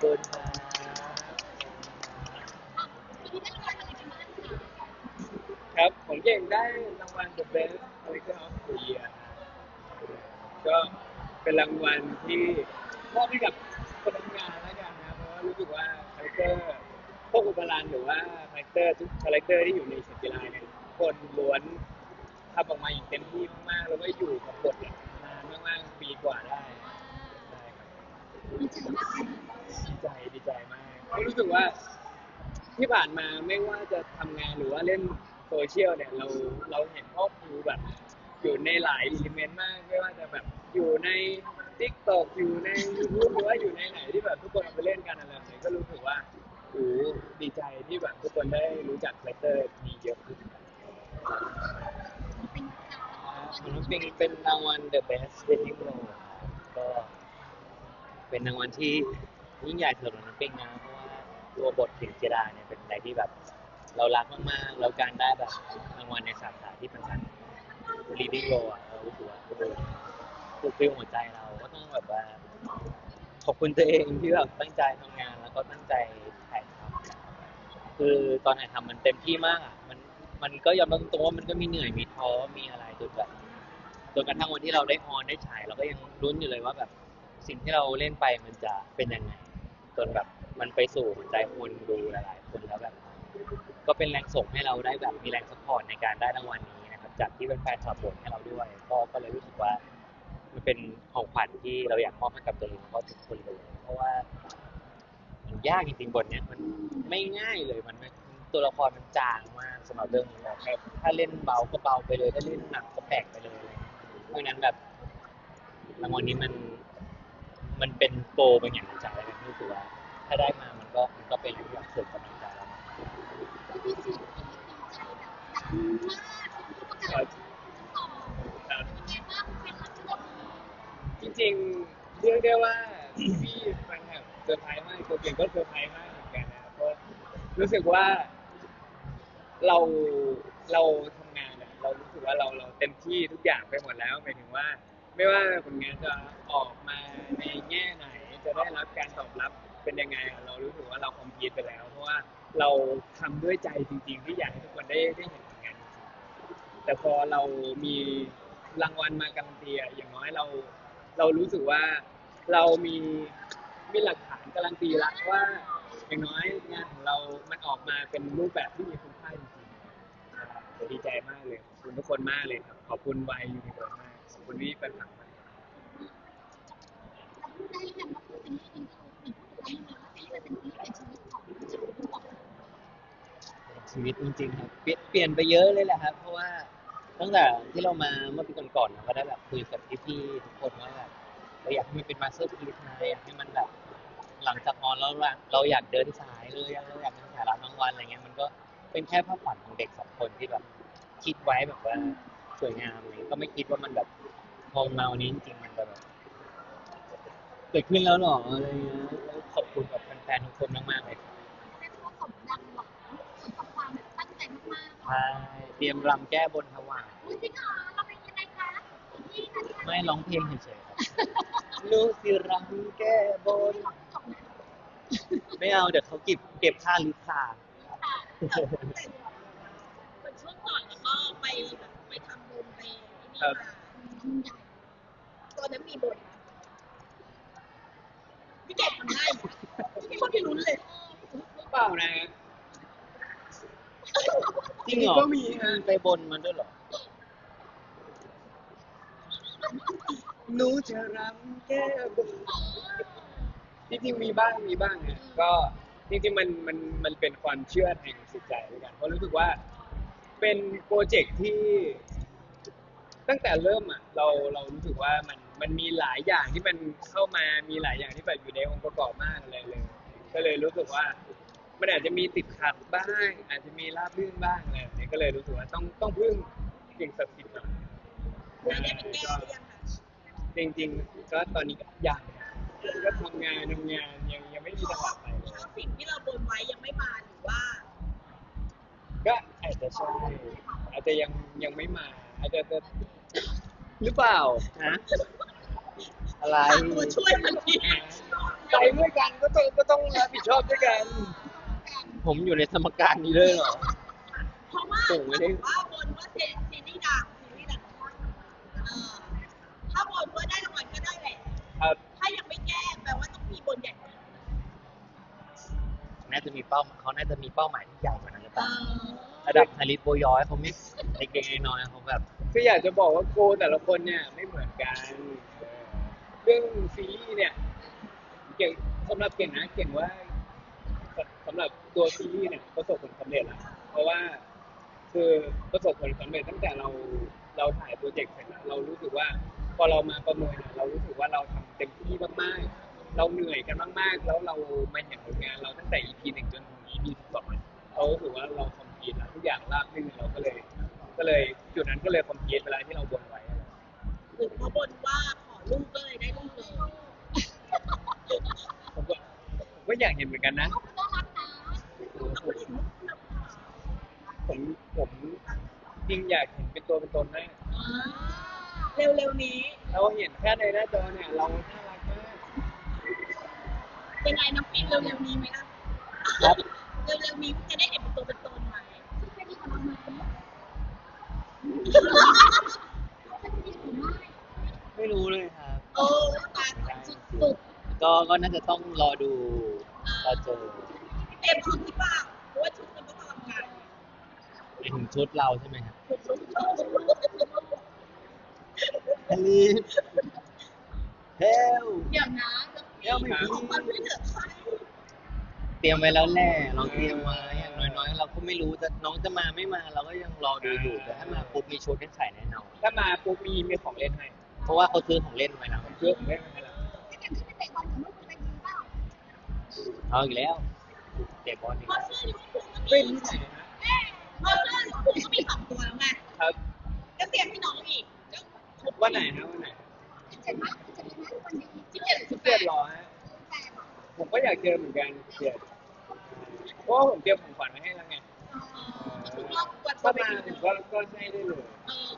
ครับทีนี้ได้รางวัลอะไรกันบ้าครับผมเก่งได้รางวัล The Best Character of the Year ก็เป็นรางวัลที่มอบให้กับคนทำงานแล้วกันนะเพราะว่ารู้สึกว่าคาแรคเตอร์พวกอุปราณหรือว่าคาแรคเตอร์ทุกคาแรคเตอร์ที่อยู่ในเฉดกีฬาเนี่ยคนล้วนทำออกมาอย่างเต็มที่มากๆแล้วก็อยู่กับบทเนี่ยนานมากๆปีกว่าได้ได้ครับ ก็รู้สึกว่าที่ผ่านมาไม่ว่าจะทำงานหรือว่าเล่นโซเชียลเนี่ยเราเราเห็นพ่อครูแบบ อยู่ในหลายอิเลเมนต์มาก ไม่ว่าจะแบบอยู่ใน t ิ k t o k อยู่ใน YouTube หรือว่าอยู่ในไหนที่แบบทุกคนเอาไปเล่นกันอะไรแบบนี้ก็รู้สึกว่าโอ้โหดีใจที่แบบทุกคนได้รู้จักคาแรคเตอร์นี้เยอะขึ้นเป็นค่ะของน้องปิงเป็นรางวัล The Best Dating Role ครับก็เป็นรางวัลที่ ยิ่งใหญ่สำหรับน้องปิงนะเพราะว่าตัวบทถึงเจดาเนี่ยเป็นอะไรที่แบบ เรารักมากๆ แล้วการได้แบบรางวัลในสาขาที่เป็นการ leading role อะเรารู้สึกว่าเออฟูลฟิลหัวใจเราก็ต้องแบบว่า ขอบคุณตัวเองที่แบบตั้งใจทำงานแล้วก็ตั้งใจถ่ายทำคือตอนถ่ายทำมันเต็มที่มากอะมันมันก็ยอมรับตรงๆว่ามันก็มีเหนื่อยมีท้อมีอะไรจนแบบจนกระทั่งวันที่เราได้ออนได้ฉายเราก็ยังรุ้นอยู่เลยว่าแบบสิ่งที่เราเล่นไปมันจะเป็นยังไง จนแบบมันไปสู่หัวใจคนดูหลายๆคนแล้วแบบ ก็เป็นแรงส่งให้เราได้แบบมีแรงสปอร์ตในการได้รางวัลนี้นะครับ จากที่เป็นแฟนคลับบทให้เราด้วยก็ก็เลยรู้สึกว่า มันเป็นของขวัญที่เราอยากมอบให้กับตัวเองแล้วก็ทุกคนเลย เพราะว่ามันยากจริงๆบทเนี้ยมันไม่ง่ายเลยมันไม่ตัวละครมันจางมากสำหรับเรื่องนี้แบบถ้าเล่นเบาก็เบาไปเลยถ้าเล่นหนักก็แปลกไปเลยเพราะฉะนั้นแบบรางวัลนี้มัน มันเป็นโปรเป็นอย่างใจแล้วกันรู้สึก ว่า ถ้าได้มามันก็มันก็เป็นอะไรที่แบบเสริมกำลังใจเรามากมีเสียงที่ดีใจแบบมากคนที่ประกาศต่อครับเป็นไงบ้างเป็นรับเลือกจริงๆเรียกได้ว่าพี่แฟนคลับเซอร์ไพรส์มากตัวเก่งก็เซอร์ไพรส์มากเหมือนกันนะเพราะรู้สึกว่าเราเราทำงานอะเรารู้สึกว่าเราเราเต็มที่ทุกอย่างไปหมดแล้วหมายถึงว่า ไม่ว่าผลงานจะออกมาในแง่ไหน จะได้รับการตอบรับเป็นยังไงอะเรารู้สึกว่าเราคอมพีทไปแล้ว เพราะว่าเราทำด้วยใจจริง ๆ ที่อยากให้ทุกคนได้ได้เห็นผลงานจริงๆแต่พอเรามีรางวัลมาการันตีอะอย่างน้อยเรา เรารู้สึกว่าเรามีมีหลักฐานการันตีละว่า อย่างน้อยงานของเรา มันออกมาเป็นรูปแบบที่มีคุณค่าจริงๆดีใจมากเลยขอบคุณทุกคนมากเลยครับขอบคุณวยยูนิเวิร์มากขอบคุณพี่แฟนคลับมากเราพูดได้ยังว่าเป็นหนึ่งพูดได้ยัง ชีวิตจริงๆครับเปลี่ยนเปลี่ยนไปเยอะเลยแหละครับ เพราะว่าตั้งแต่ที่เรามาเมื่อปีก่อนๆเราก็ได้แบบคุยกับพี่ๆทุกคนว่าแบบเราอยากให้มันเป็นมาสเตอร์พีซนะอยากให้มันแบบ หลังจากออนแล้วเราอยากเดินสายเลยเราอยากเป็นสายรับรางวัลอะไรเงี้ยมันก็เป็นแค่ภาพฝันของเด็กสองคนที่แบบ คิดไว้แบบว่าสวยงามเลยก็ไม่คิดว่ามันแบบพอมาวันนี้จริงๆมันจะแบบ เกิดขึ้นแล้วเหรออะไรเงี้ยแล้วขอบคุณกับแฟนๆทุกคนมากๆเลยครับเรียกว่าสมดังหวังสมกับความตั้งใจมากๆใช่เตรียมรำแก้บนถวายอุ้ยจริงเหรอเราเป็นยังไงคะที่นั่นที่ไม่ร้องเพลงเฉยๆครับลูกสิรำแก้บน จบนะไม่เอาเดี๋ยวเขาเก็บเก็บค่าลิซ่าเป็นช่วงก่อนแล้วก็ไปแบบไปทำบุญไปนี่ครัมาบยิ่งใหญ่ตอนนั้นมีบทนะพี่เก่งทำ ได้ไหมพี่คนที่ลุ้นเลยเปล่านะ จริงเหรอก็มีฮะ ไปบนมันด้วยเหรอ หนูจะรำแก้บนจริงๆมีบ้างมีบ้างฮะก็จริงๆมันมันมันเป็นความเชื่อทางจิตใจด้วยกันเพราะรู้สึกว่า เป็นโปรเจกต์ที่ ตั้งแต่เริ่มอะเราเรารู้สึกว่ามัน มันมีหลายอย่างที่มันเข้ามามีหลายอย่างที่แบบอยู่ในองค์ประกอบมากอะไรเลย ก็เลยรู้สึกว่า มันอาจจะมีติดขัดบ้าง อาจจะมีราบรื่นบ้างอะไรแบบนี้ก็เลยรู้สึกว่าต้องต้องพึ่งสิ่งศักดิ์สิทธิ์หน่อยไม่ได้ไปแก้หรือยังคะจริงๆ ก็ตอนนี้ก็ยังก็ทำงานทำงานยังยังไม่มีจังหวะไปเลยถ้าสิ่งที่เราบนไว้ยังไม่มาหรือว่าก็อาจจะใช่อาจจะยังยังไม่มา อาจจะจะหรือเปล่าฮะ อะไรหาตัวช่วยทันทีไปด้วยกันก็ต้องก็ต้องรับผิดชอบด้วยกัน ผมอยู่ในสมการนี้เลยเหรอ เพราะว่าส่งไว้ให้ว่าบนว่าซีซีรีส์ดังซีรีส์ดังเออถ้าบนว่าได้รางวัลก็ได้แหละครับ ถ้ายังไม่แก้แปลว่าต้องมีบนใหญ่กว่านั้นน่าจะมีเป้าเขาน่าจะมีเป้าหมายที่ใหญ่กว่านั้นหรือเอเปล่าอระดับฮาริสโบยอยเขาไม่เล็กๆน้อยๆเขาแบบ คืออยากจะบอกว่าโกแต่ละคนเนี่ยไม่เหมือนกันเออเรื่องซีรีส์เนี่ย เก่งสำหรับเก่งนะ เก่งว่าสำหรับตัวซีรีส์เนี่ยประสบผลสำเร็จแล้วเพราะว่าคือประสบผลสำเร็จตั้งแต่เราเราถ่ายโปรเจกต์เสร็จแล้วเรารู้สึกว่าพอเรามาประเมินอะเรารู้สึกว่าเราทำเต็มที่มากๆ เราเหนื่อยกันมากๆ แล้วเรามาเห็นผลงานเราตั้งแต่ EP หนึ่งจนถึง EP สิบสองเรารู้สึกว่าเราคอมพลีทแล้วทุกอย่างราบรื่นเราก็เลย ก็เลยจุดนั้นก็เลยคอมพลีทเวลาที่เราบนไว้หรือเพราบนว่าข ลูกก็เลยได้ลูกเลยผมก็ผมก็อยากเห็นเหมือนกันนะ น่ารักนะผมผมจริงอยากเห็นเป็นตัวเป็นตนมาเร็วๆนี้ เราเห็นแค่ในหน้าจอเนี่ยเราน่ารักมากเป็นไงน้องปินเร็วๆนี้ไหมล่ะครับเร็วๆนี้จะได้เห็นเป็นตัวเป็นตนไหมซึ่งเป็นที่ของเราไหมเป็นที่ของไม่ไม่รู้เลย สุดก็ก็น่าจะต้องรอดูรอเจอเต็มชุดที่ป่ะเพราะว่าชุดมันต้องอลังการในถึงชุดเราใช่ไหมครับชุดชุดชุดฮาริสเฮลเดี๋ยวนะเดี๋ยวไม่มีของมันไม่เหลือใครเตรียมไว้แล้วแหละเราเตรียมไว้อย่างน้อยๆ เราก็ไม่รู้จะน้องจะมาไม่มาเราก็ยังรอดูอยู่แต่ถ้ามาปุ๊บมีชุดให้ใส่แน่นอนถ้ามาปุ๊บมีมีของเล่นให้เพราะว่าเขาซื้อของเล่นไว้แล้วซื้อของเล่นมา ให้แล้วเกิดขึ้นไปเตะบอลกับลูกคุณเป็นยิงเปล่าเอาอีกแล้วเตะบอลอีกเพราะแล้วเสื้อลิเวอร์พูลก็เป็มีนที่ไหนะเพราะเสื้ออก็มีสองตัวแล้วไงครับก็เตรียมให้น้องอีกก็ครบวันไหนนะวันไหนเจ็บไหมเจ็บไหมวันนี้สิบเจ็ดสิบแปเจ็ดดรอฮะแต่บอกผมก็อยากเจอเหมือนกันเจ็ดเพราะว่าผมเตรียมของขวัญมาให้แล้วไงทุกรอบวันถ้าก็มาผมก็ก็ใช้ได้เลย เออก็มอ